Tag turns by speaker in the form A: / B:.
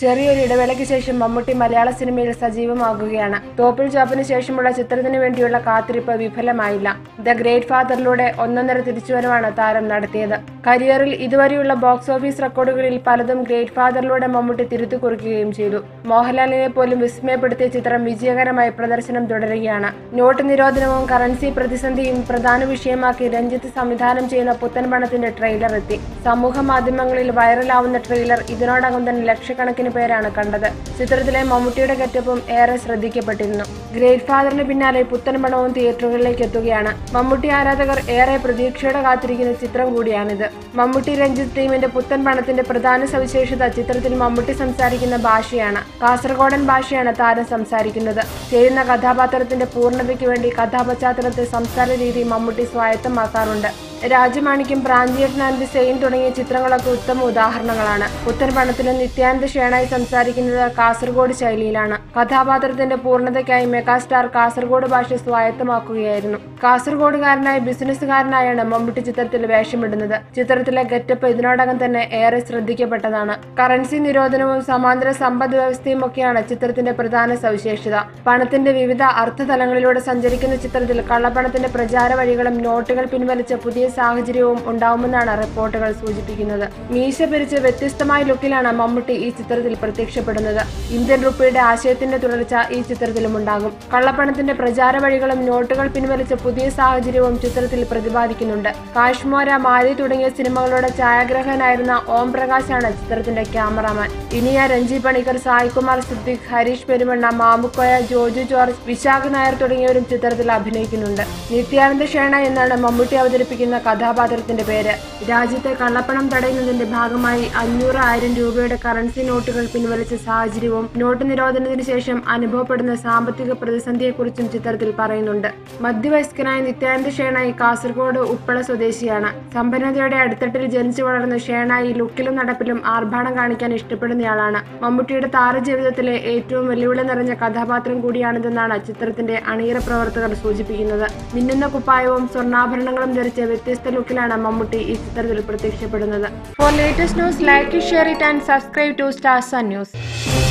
A: ചെറിയൊരു ഇടവേളയ്ക്ക് ശേഷം മമ്മൂട്ടി മലയാള സിനിമയിൽ സജീവമാകുകയാണ്. തോപ്പിൽ ചോപ്പിന് ശേഷമുള്ള ചിത്രത്തിന് വേണ്ടിയുള്ള കാത്തിരിപ്പ് വിഫലമായില്ല. ദ ഗ്രേറ്റ് ഫാദറിലൂടെ ഒന്നൊന്നര തിരിച്ചുവരവാണ് താരം നടത്തിയത്. കരിയറിൽ ഇതുവരെയുള്ള ബോക്സ് ഓഫീസ് റെക്കോർഡുകളിൽ പലതും ഗ്രേറ്റ് ഫാദറിലൂടെ മമ്മൂട്ടി തിരുത്തു കുറിക്കുകയും ചെയ്തു. മോഹൻലാലിനെ പോലും വിസ്മയപ്പെടുത്തിയ ചിത്രം വിജയകരമായി പ്രദർശനം തുടരുകയാണ്. നോട്ട് നിരോധനവും കറൻസി പ്രതിസന്ധിയും പ്രധാന വിഷയമാക്കി രഞ്ജിത്ത് സംവിധാനം ചെയ്യുന്ന പുത്തൻ പണത്തിന്റെ ട്രെയിലർ എത്തി. സമൂഹ മാധ്യമങ്ങളിൽ വൈറലാവുന്ന ട്രെയിലർ ഇതിനോടകം തന്നെ ലക്ഷക്കണക്കിന് പേരാണ് കണ്ടത്. ചിത്രത്തിലെ മമ്മൂട്ടിയുടെ ഗെറ്റപ്പും ഏറെ ശ്രദ്ധിക്കപ്പെട്ടിരുന്നു. ഗ്രേറ്റ് ഫാദറിന് പിന്നാലെ പുത്തൻ പണവും തിയേറ്ററുകളിലേക്ക് എത്തുകയാണ്. മമ്മൂട്ടി ആരാധകർ ഏറെ പ്രതീക്ഷയോടെ കാത്തിരിക്കുന്ന ചിത്രം കൂടിയാണിത്. മമ്മൂട്ടി രഞ്ജിത്ത് ടീമിന്റെ പുത്തൻ പണത്തിന്റെ പ്രധാന സവിശേഷത ചിത്രത്തിൽ മമ്മൂട്ടി സംസാരിക്കുന്ന ഭാഷയാണ്. കാസർഗോഡൻ ഭാഷയാണ് താരം സംസാരിക്കുന്നത്. ചെയ്യുന്ന കഥാപാത്രത്തിന്റെ പൂർണതയ്ക്ക് വേണ്ടി കഥാപശ്ചാത്തലത്തെ സംസാര രീതി മമ്മൂട്ടി സ്വായത്തമാക്കാറുണ്ട്. രാജമാണിക്യം പ്രാഞ്ചിയേട്ടൻ സെയിൻ തുടങ്ങിയ ചിത്രങ്ങളൊക്കെ ഉത്തമ ഉദാഹരണങ്ങളാണ്. പുത്തൻ നിത്യാനന്ദ ഷേണായി സംസാരിക്കുന്നത് കാസർഗോഡ് ശൈലിയിലാണ്. കഥാപാത്രത്തിന്റെ പൂർണതയ്ക്കായി മെഗാസ്റ്റാർ കാസർഗോഡ് ഭാഷ സ്വായത്തമാക്കുകയായിരുന്നു. കാസർഗോഡുകാരനായ ബിസിനസ്സുകാരനായാണ് മമ്മൂട്ടി ചിത്രത്തിൽ വേഷമിടുന്നത്. ചിത്രത്തിലെ ഗെറ്റപ്പ് ഇതിനോടകം തന്നെ ഏറെ ശ്രദ്ധിക്കപ്പെട്ടതാണ്. കറൻസി നിരോധനവും സമാന്തര സമ്പദ് വ്യവസ്ഥയും ഒക്കെയാണ് ചിത്രത്തിന്റെ പ്രധാന സവിശേഷത. പണത്തിന്റെ വിവിധ അർത്ഥതലങ്ങളിലൂടെ സഞ്ചരിക്കുന്ന ചിത്രത്തിൽ കള്ളപ്പണത്തിന്റെ പ്രചാര വഴികളും നോട്ടുകൾ പിൻവലിച്ച പുതിയ സാഹചര്യവും ഉണ്ടാവുമെന്നാണ് റിപ്പോർട്ടുകൾ സൂചിപ്പിക്കുന്നത്. മീശ പിരിച്ച് വ്യത്യസ്തമായ ലുക്കിലാണ് മമ്മൂട്ടി ഈ ചിത്രത്തിൽ പ്രത്യക്ഷപ്പെടുന്നത്. ഇന്ത്യൻ റുപ്പിയുടെ ആശയത്തിന്റെ തുടർച്ച ഈ ചിത്രത്തിലും ഉണ്ടാകും. കള്ളപ്പണത്തിന്റെ പ്രചാര വഴികളും നോട്ടുകൾ പിൻവലിച്ച പുതിയ സാഹചര്യവും ചിത്രത്തിൽ പ്രതിപാദിക്കുന്നുണ്ട്. കാശ്മോര മാലി തുടങ്ങിയ സിനിമകളുടെ ഛായാഗ്രഹനായിരുന്ന ഓം പ്രകാശാണ് ചിത്രത്തിന്റെ ക്യാമറാമാൻ. ഇനിയ രഞ്ജി പണിക്കർ സായികുമാർ സിദ്ദിഖ് ഹരീഷ് പെരുമണ്ണ മാമുക്കോയ ജോജു ജോർജ് വിശാഖ് നായർ തുടങ്ങിയവരും ചിത്രത്തിൽ അഭിനയിക്കുന്നുണ്ട്. നിത്യാനന്ദ ഷേണ എന്നാണ് മമ്മൂട്ടി അവതരിപ്പിക്കുന്ന കഥാപാത്രത്തിന്റെ പേര്. രാജ്യത്തെ കള്ളപ്പണം തടയുന്നതിന്റെ ഭാഗമായി അഞ്ഞൂറ് ആയിരം രൂപയുടെ കറൻസി നോട്ടുകൾ പിൻവലിച്ച സാഹചര്യവും നോട്ട് നിരോധനത്തിന് ശേഷം അനുഭവപ്പെടുന്ന സാമ്പത്തിക പ്രതിസന്ധിയെക്കുറിച്ചും ചിത്രത്തിൽ പറയുന്നുണ്ട്. മധ്യവയസ്കനായ നിത്യാനന്ദ ഷേണായി കാസർഗോഡ് ഉപ്പള സ്വദേശിയാണ്. സമ്പന്നതയുടെ അടിത്തട്ടിൽ ജനിച്ചു വളർന്ന ഷേണായി ലുക്കിലും നടപ്പിലും ആർഭാടം കാണിക്കാൻ ഇഷ്ടപ്പെടുന്നയാളാണ്. മമ്മൂട്ടിയുടെ താരജീവിതത്തിലെ ഏറ്റവും വെല്ലുവിളി നിറഞ്ഞ കഥാപാത്രം കൂടിയാണിതെന്നാണ് ചിത്രത്തിന്റെ അണിയറ പ്രവർത്തകർ സൂചിപ്പിക്കുന്നത്. മിന്നുന്ന കുപ്പായവും സ്വർണാഭരണങ്ങളും ധരിച്ച വ്യത്യസ്ത ലുക്കിലാണ് മമ്മൂട്ടി ഈ ചിത്രത്തിൽ പ്രത്യക്ഷപ്പെടുന്നത്. For latest news like share it and subscribe to stars news